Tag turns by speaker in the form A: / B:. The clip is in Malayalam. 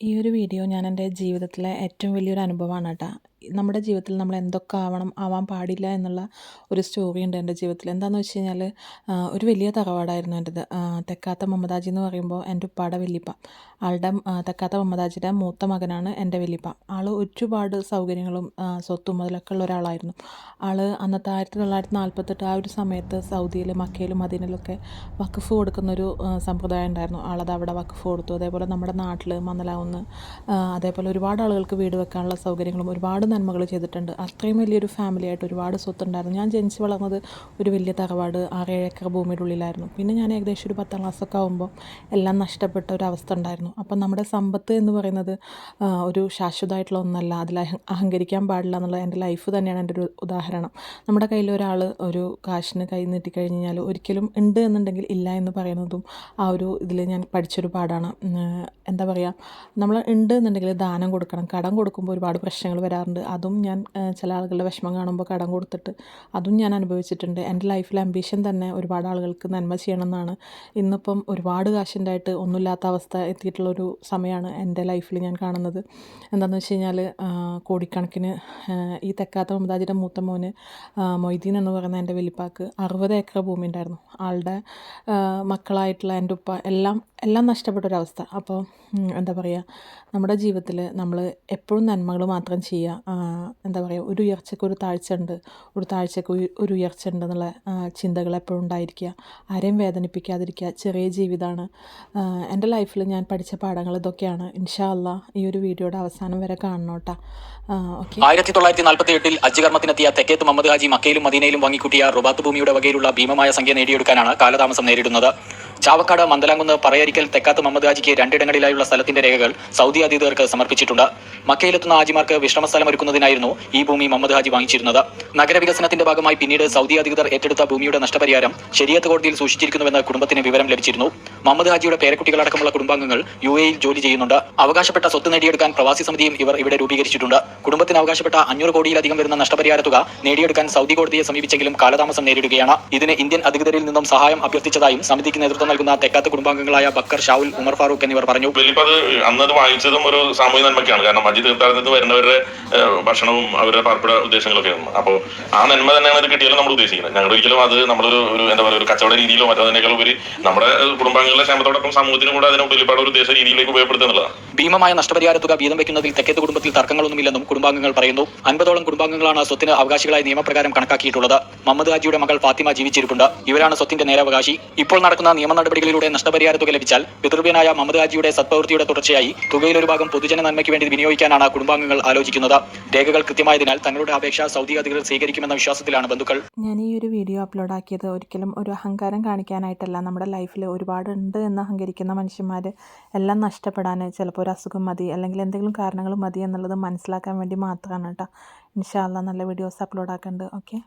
A: ഈ ഒരു വീഡിയോ ഞാൻ എന്റെ ജീവിതത്തിലെ ഏറ്റവും വലിയൊരു അനുഭവമാണ് കേട്ടോ. നമ്മുടെ ജീവിതത്തിൽ നമ്മൾ എന്തൊക്കെ ആവണം ആവാൻ പാടില്ല എന്നുള്ള ഒരു സ്റ്റോറി ഉണ്ട് എന്റെ ജീവിതത്തിൽ. എന്താണെന്ന് വെച്ച് കഴിഞ്ഞാൽ ഒരു വലിയ തറവാടായിരുന്നു എന്റെത്. തെക്കാത്ത മമതാജി എന്ന് പറയുമ്പോൾ എന്റെ ഉപ്പാടെ വല്യപ്പ. ആളുടെ തെക്കാത്ത മമതാജിയുടെ മൂത്ത മകനാണ് എന്റെ വല്യപ്പ. ആൾ ഒരുപാട് സൗകര്യങ്ങളും സ്വത്തും മുതലൊക്കെ ഉള്ള ഒരാളായിരുന്നു. ആൾ അന്നത്തെ ആയിരത്തി തൊള്ളായിരത്തി നാൽപ്പത്തെട്ട് ആ ഒരു സമയത്ത് സൗദിയിൽ മക്കയിലും മദീനയിലൊക്കെ വഖഫ് കൊടുക്കുന്നൊരു സമ്പ്രദായം ഉണ്ടായിരുന്നു. ആളത് അവിടെ വഖഫ് കൊടുത്തു. അതേപോലെ നമ്മുടെ നാട്ടിൽ മന്നലാവുന്ന അതേപോലെ ഒരുപാട് ആളുകൾക്ക് വീട് വെക്കാനുള്ള സൗകര്യങ്ങളും ഒരുപാട് നന്മകൾ ചെയ്തിട്ടുണ്ട്. അത്രയും വലിയൊരു ഫാമിലി ആയിട്ട് ഒരുപാട് സ്വത്തുണ്ടായിരുന്നു. ഞാൻ ജനിച്ച് വളർന്നത് ഒരു വലിയ തറവാട് ആറേഴ് ഏക്കർ ഭൂമിയുടെ ഉള്ളിലായിരുന്നു പിന്നെ ഞാൻ ഏകദേശം ഒരു പത്താം ക്ലാസ്സൊക്കെ ആകുമ്പോൾ എല്ലാം നഷ്ടപ്പെട്ട ഒരു അവസ്ഥ ഉണ്ടായിരുന്നു. അപ്പം നമ്മുടെ സമ്പത്ത് എന്ന് പറയുന്നത് ഒരു ശാശ്വതമായിട്ടുള്ള ഒന്നല്ല. അതിൽ അഹങ്കരിക്കാൻ പാടില്ല എന്നുള്ള എന്റെ ലൈഫ് തന്നെയാണ് എന്റെ ഒരു ഉദാഹരണം. നമ്മുടെ കയ്യിൽ ഒരാൾ ഒരു കാശിന് കൈ നീട്ടിക്കഴിഞ്ഞാൽ ഒരിക്കലും ഉണ്ട് എന്നുണ്ടെങ്കിൽ ഇല്ല എന്ന് പറയുന്നതും ആ ഒരു ഇതിൽ ഞാൻ പഠിച്ചൊരു പാടാണ്. എന്താ പറയുക നമ്മൾ ഉണ്ട് എന്നുണ്ടെങ്കിൽ ദാനം കൊടുക്കണം. കടം കൊടുക്കുമ്പോൾ ഒരുപാട് പ്രശ്നങ്ങൾ വരാറുണ്ട്. അതും ഞാൻ ചില ആളുകളുടെ വിഷമം കാണുമ്പോൾ കടം കൊടുത്തിട്ട് അതും ഞാൻ അനുഭവിച്ചിട്ടുണ്ട്. എന്റെ ലൈഫിലെ അംബീഷൻ തന്നെ ഒരുപാട് ആളുകൾക്ക് നന്മ ചെയ്യണമെന്നാണ്. ഇന്നിപ്പം ഒരുപാട് കാശുണ്ടായിട്ട് ഒന്നുമില്ലാത്ത അവസ്ഥ എത്തിയിട്ടുള്ളൊരു സമയമാണ് എന്റെ ലൈഫിൽ ഞാൻ കാണുന്നത്. എന്താണെന്ന് വെച്ച് കഴിഞ്ഞാൽ കോടിക്കണക്കിന് ഈ തെക്കാത്ത മമതാജിയുടെ മൂത്ത മോന് മൊയ്തീൻ എന്ന് പറയുന്ന എന്റെ വലിപ്പാക്ക് അറുപത് ഏക്കർ ഭൂമി ഉണ്ടായിരുന്നു ആളുടെ മക്കളായിട്ടുള്ള എന്റെ ഉപ്പ എല്ലാം എല്ലാം നഷ്ടപ്പെട്ടൊരവസ്ഥ. അപ്പോൾ എന്താ പറയുക നമ്മുടെ ജീവിതത്തിൽ നമ്മൾ എപ്പോഴും നന്മകൾ മാത്രം ചെയ്യുക എന്താ പറയുക ഒരു ഉയർച്ചയ്ക്ക് ഒരു താഴ്ച ഉണ്ട് ഒരു താഴ്ചയ്ക്ക് ഒരു ഉയർച്ച ഉണ്ട് എന്നുള്ള ചിന്തകൾ എപ്പോഴും ഉണ്ടായിരിക്കുക. ആരെയും വേദനിപ്പിക്കാതിരിക്കുക. ചെറിയ ജീവിതമാണ് എന്റെ ലൈഫിൽ ഞാൻ പഠിച്ച പാഠങ്ങൾ ഇതൊക്കെയാണ്. ഇൻഷാ അല്ലാ ഈ ഒരു വീഡിയോയുടെ അവസാനം വരെ കാണണോട്ടാ.
B: ആയിരത്തി തൊള്ളായിരത്തി നാൽപ്പത്തി എട്ടിൽ അജ്ജകർമ്മത്തിനെത്തിയ തെക്കേത്ത് മുഹമ്മദ് ഹാജി മക്കയിലും മദീനയിലും വാങ്ങിക്കൂട്ടിയ റുബാത്ത് ഭൂമിയുടെ വകയിലുള്ള ഭീമമായ സംഖ്യ നേടിയെടുക്കാനാണ് കാലതാമസം നേരിടുന്നത്. ചാവക്കാട് മന്ദലാങ്കുന്ന് പറയരിക്കൽ തെക്കാത്ത് മുഹമ്മദ് ഹാജിക്ക് രണ്ടിടങ്ങളിലായുള്ള സ്ഥലത്തിന്റെ രേഖകൾ സൗദി അധികൃതർക്ക് സമർപ്പിച്ചിട്ടുണ്ട്. മക്കയിലെത്തുന്ന ഹാജിമാർക്ക് വിശ്രമസ്ഥലം ഒരുക്കുന്നതിനായിരുന്നു ഈ ഭൂമി മുഹമ്മദ് ഹാജി വാങ്ങിച്ചിരുന്നത്. നഗരവികസനത്തിന്റെ ഭാഗമായി പിന്നീട് സൗദി അധികൃതർ ഏറ്റെടുത്ത ഭൂമിയുടെ നഷ്ടപരിഹാരം ശരിയത്ത് കോടതിയിൽ സൂക്ഷിച്ചിരിക്കുന്നുവെന്ന് കുടുംബത്തിന് വിവരം ലഭിച്ചിരുന്നു. മുഹമ്മദ് ഹാജിയുടെ പേരക്കുട്ടികളടക്കമുള്ള കുടുംബാംഗങ്ങൾ യു എയിൽ ജോലി ചെയ്യുന്നുണ്ട്. അവകാശപ്പെട്ട സ്വത്ത് നേടിയെടുക്കാൻ പ്രവാസി സമിതിയും ഇവർ ഇവിടെ രൂപീകരിച്ചിട്ടുണ്ട്. കുടുംബത്തിന് അവകാശപ്പെട്ട അഞ്ഞൂറ് കോടിയിലധികം വരുന്ന നഷ്ടപരിഹാര തുക നേടിയെടുക്കാൻ സൗദി കോടതിയെ സമീപിച്ചെങ്കിലും കാലതാമസം നേരിടുകയാണ്. ഇതിന് ഇന്ത്യൻ അധികൃതരിൽ നിന്നും സഹായം അഭ്യർത്ഥിച്ചതായും സമിതിക്ക് നേതൃത്വം നൽകുന്ന തെക്കാത്ത കുടുംബാംഗങ്ങളായ ബക്കർ ഷാവുൽ ഉമർ ഫാറൂഖ് എന്നിവർ പറഞ്ഞു.
C: അത് അന്നത് വാങ്ങിച്ചതും ഒരു സാമൂഹ്യ നന്മയ്ക്കാണ്. കാരണം മജി തീർത്ഥാടനത്തിൽ നിന്ന് വരുന്നവരുടെ ഭക്ഷണവും അവരുടെ പാർപ്പിട ഉദ്ദേശങ്ങളൊക്കെ അപ്പോൾ ആ നന്മ തന്നെയാണ് ഇത് കിട്ടിയാലും നമ്മൾ ഉദ്ദേശിക്കുന്നത്. ഞങ്ങൾ ഒരിക്കലും അത് നമ്മളൊരു ഒരു എന്താ പറയുക ഒരു കച്ചവട രീതിയിലോ മറ്റോ അതിനേക്കാൾ ഉപരി നമ്മുടെ കുടുംബാംഗങ്ങളുടെ ക്ഷേമത്തോടൊപ്പം സമൂഹത്തിന് കൂടെ അതിനെ വെളിപ്പാട് ഒരു ഉദ്ദേശ രീതിയിലേക്ക് ഉപയോഗപ്പെടുത്തുന്നതാണ്
B: ഭീമമായ നഷ്ടപരിഹാര തുക വീതം വെക്കുന്നതിൽ തെക്കേത്ത് കുടുംബത്തിൽ തർക്കങ്ങളൊന്നുമില്ലെന്നും കുടുംബാംഗങ്ങൾ പറയുന്നു. അൻപതോളം കുടുംബാംഗങ്ങളാണ് സ്വത്തിന് അവകാശികളായി നിയമപ്രകാരം കണക്കാക്കിയിട്ടുള്ളത്. മുഹമ്മദ് ഹാജിയുടെ മകൾ ഫാത്തിമ ജീവിച്ചിരിപ്പുണ്ട്. ഇവരാണ് സ്വത്തിന്റെ നേരവകാശി. ഇപ്പോൾ നടക്കുന്ന നിയമ നടപടികളിലൂടെ നഷ്ടപരിഹാര തുക ലഭിച്ചാൽ പിതൃവ്യനായ മുഹമ്മദ് ഹാജിയുടെ സത്പ്രവൃത്തിയുടെ തുടർച്ചയായി തുകയിൽ ഒരു ഭാഗം പൊതുജന നന്മയ്ക്ക് വേണ്ടി വിനിയോഗിക്കാനാണ് കുടുംബാംഗങ്ങൾ ആലോചിക്കുന്നത്. രേഖകൾ കൃത്യമായതിനാൽ തങ്ങളുടെ അപേക്ഷ സൗദി അധികൃതർ സ്വീകരിക്കുമെന്ന വിശ്വാസത്തിലാണ് ബന്ധുക്കൾ.
A: ഞാൻ ഈ ഒരു വീഡിയോ അപ്ലോഡ് ആക്കിയത് ഒരിക്കലും ഒരു അഹങ്കാരം കാണിക്കാനായിട്ടല്ല. നമ്മുടെ ലൈഫിൽ ഒരുപാട് ഉണ്ട് എന്ന് അഹങ്കരിക്കുന്ന മനുഷ്യന്മാർ എല്ലാം നഷ്ടപ്പെടാൻ ചിലപ്പോൾ ഒരു അസുഖം മതി അല്ലെങ്കിൽ എന്തെങ്കിലും കാരണങ്ങൾ മതി എന്നുള്ളത് മനസ്സിലാക്കാൻ വേണ്ടി മാത്രമാണ് കേട്ടോ. ഇൻഷാല്ല നല്ല വീഡിയോസ് അപ്ലോഡ് ആക്കുന്നുണ്ട് ഓക്കെ?